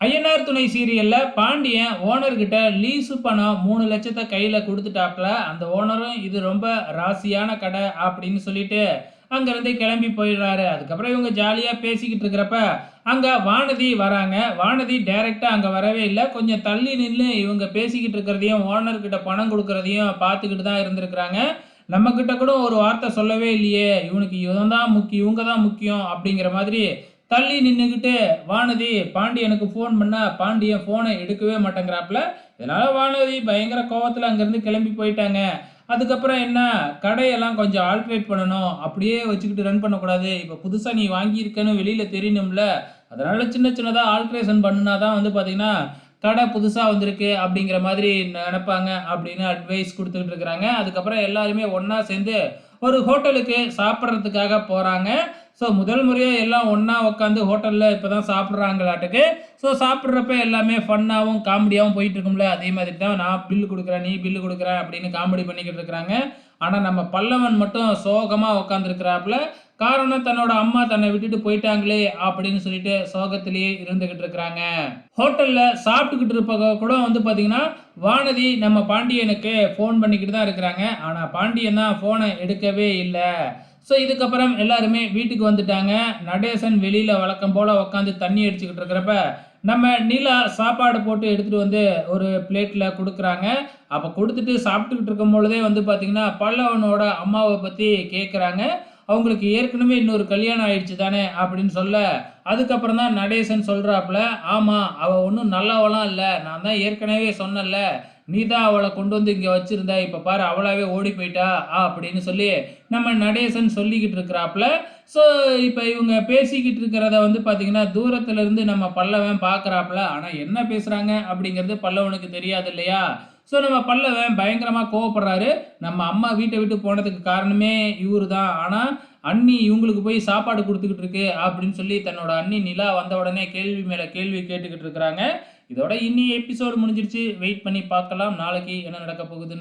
INR துணை சீரியலில் பாண்டியன் ஓனர்கிட்ட லீஸு பணம் மூணு லட்சத்தை கையில் கொடுத்துட்டாப்புல அந்த ஓனரும் இது ரொம்ப ராசியான கடை அப்படின்னு சொல்லிட்டு அங்கேருந்து கிளம்பி போயிடுறாரு. அதுக்கப்புறம் இவங்க ஜாலியாக பேசிக்கிட்டு இருக்கிறப்ப அங்கே வானதி வராங்க. வானதி டைரெக்டாக அங்கே வரவே இல்லை. கொஞ்சம் தள்ளி நின்று இவங்க பேசிக்கிட்டு இருக்கிறதையும் ஓனர்கிட்ட பணம் கொடுக்கறதையும் பார்த்துக்கிட்டு தான் இருந்திருக்கிறாங்க. நம்மக்கிட்ட கூட ஒரு வார்த்தை சொல்லவே இல்லையே. இவனுக்கு இவன் தான் முக்கியம் இவங்க தான் முக்கியம் அப்படிங்கிற மாதிரி தள்ளி நின்றுக்கிட்டு வானதி பாண்டியனுக்கு ஃபோன் பண்ணால் பாண்டியன் ஃபோனை எடுக்கவே மாட்டேங்கிறாப்புல இதனால் வானதி பயங்கர கோவத்தில் அங்கேருந்து கிளம்பி போயிட்டாங்க. அதுக்கப்புறம் என்ன? கடையெல்லாம் கொஞ்சம் ஆல்ட்ரேட் பண்ணணும். அப்படியே வச்சுக்கிட்டு ரன் பண்ணக்கூடாது. இப்போ புதுசாக நீ வாங்கியிருக்கன்னு வெளியில் தெரியணும்ல. அதனால் சின்ன சின்னதாக ஆல்ட்ரேஷன் பண்ணினா தான் வந்து பார்த்திங்கன்னா கடை புதுசாக வந்திருக்கு அப்படிங்கிற மாதிரி நினப்பாங்க அப்படின்னு அட்வைஸ் கொடுத்துக்கிட்டு இருக்கிறாங்க. அதுக்கப்புறம் எல்லாருமே ஒன்றா சேர்ந்து ஒரு ஹோட்டலுக்கு சாப்பிட்றதுக்காக போகிறாங்க ஸோ முதல் முறையாக எல்லாம் ஒன்றா உட்காந்து ஹோட்டலில் இப்போ தான் சாப்பிட்றாங்களாட்டுக்கு. ஸோ சாப்பிட்றப்ப எல்லாமே ஃபன்னாகவும் காமெடியாகவும் போயிட்டு இருக்கும்ல அதே மாதிரி தான் நான் பில்லு கொடுக்குறேன் நீ பில்லு கொடுக்குற அப்படின்னு காமெடி பண்ணிக்கிட்டு இருக்கிறாங்க. ஆனால் நம்ம பல்லவன் மட்டும் சோகமாக உட்காந்துருக்கிறாப்புல காரணம் தன்னோட அம்மா தன்னை விட்டுட்டு போயிட்டாங்களே அப்படின்னு சொல்லிட்டு சோகத்திலேயே இருந்துகிட்டு இருக்கிறாங்க. ஹோட்டல்ல சாப்பிட்டுக்கிட்டு இருப்ப கூட வந்து பாத்தீங்கன்னா வானதி நம்ம பாண்டியனுக்கு ஃபோன் பண்ணிக்கிட்டு தான் இருக்கிறாங்க. ஆனா பாண்டியன் தான் ஃபோனை எடுக்கவே இல்லை. ஸோ இதுக்கப்புறம் எல்லாருமே வீட்டுக்கு வந்துட்டாங்க. நடேசன் வெளியில் வழக்கம் போல் உட்காந்து தண்ணி அடிச்சுக்கிட்டு இருக்கிறப்ப நம்ம நிலா சாப்பாடு போட்டு எடுத்துகிட்டு வந்து ஒரு பிளேட்டில் கொடுக்குறாங்க. அப்போ கொடுத்துட்டு சாப்பிட்டுக்கிட்டு இருக்கும் பொழுதே வந்து பார்த்திங்கன்னா பல்லவனோட அம்மாவை பற்றி கேட்குறாங்க அவங்களுக்கு ஏற்கனவே இன்னொரு கல்யாணம் ஆயிடுச்சு தானே அப்படின்னு சொல்ல அதுக்கப்புறம் தான் நடேசன் சொல்கிறாப்புல ஆமாம் அவள் ஒன்றும் நல்லவளாம் இல்லை. நான் தான் ஏற்கனவே சொன்னல நீ தான் அவளை கொண்டு வந்து இங்கே வச்சுருந்தா. இப்போ பாரு அவளாவே ஓடி போயிட்டா ஆ அப்படின்னு சொல்லி நம்ம நடேசன் சொல்லிக்கிட்டு இருக்கிறாப்புல. ஸோ இப்போ இவங்க பேசிக்கிட்டு இருக்கிறத வந்து பார்த்தீங்கன்னா தூரத்துலேருந்து நம்ம பல்லவன் பார்க்குறாப்புல ஆனால் என்ன பேசுகிறாங்க அப்படிங்கிறது பல்லவனுக்கு தெரியாது இல்லையா? ஸோ நம்ம பல்லவன் பயங்கரமாக கோவப்படுறாரு. நம்ம அம்மா வீட்டை விட்டு போனதுக்கு காரணமே இவரு தான் ஆனால் அண்ணி இவங்களுக்கு போய் சாப்பாடு கொடுத்துக்கிட்டு இருக்கு அப்படின்னு சொல்லி தன்னோட அண்ணி நிலா வந்த உடனே கேள்வி மேலே கேள்வி கேட்டுக்கிட்டு இருக்கிறாங்க. இதோட இன்னி எபிசோடு முடிஞ்சிருச்சு. வெயிட் பண்ணி பார்க்கலாம். நாளைக்கு என்ன நடக்க போகுதுன்னு